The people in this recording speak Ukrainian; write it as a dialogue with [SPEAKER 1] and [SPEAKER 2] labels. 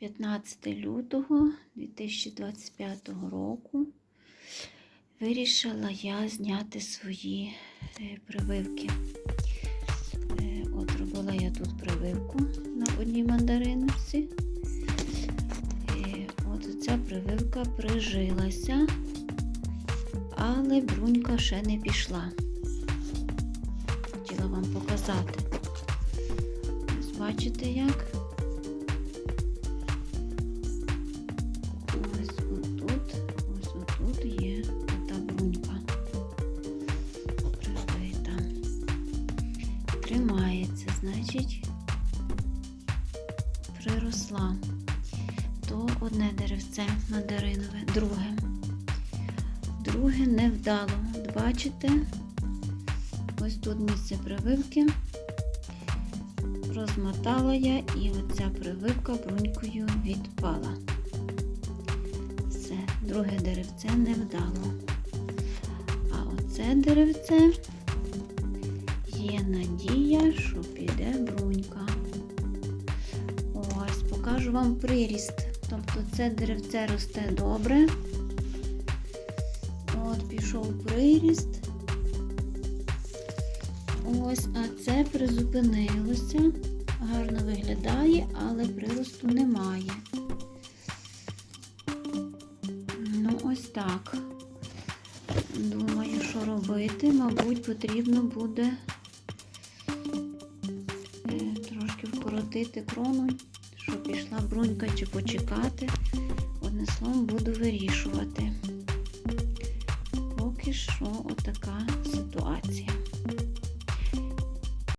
[SPEAKER 1] 15 лютого 2025 року вирішила я зняти свої е, прививки. Е, От робила я тут прививку на одній мандаринці. Е, От ця прививка прижилася, але брунька ще не пішла. Хотіла вам показати. Ось бачите як? Тримається, значить, приросла. То одне деревце мандаринове, друге. Друге невдало. Бачите? Ось тут місце прививки. Розмотала я і оця прививка брунькою відпала. Все, друге деревце не вдало. А оце деревце що піде брунька. Ось, покажу вам приріст. Тобто це деревце росте добре. От, пішов приріст. Ось, а це призупинилося. Гарно виглядає, але приросту немає. Ну, ось так. Думаю, що робити. Мабуть, потрібно буде вкоротити крону, щоб пішла брунька чи почекати. Одним словом, буду вирішувати.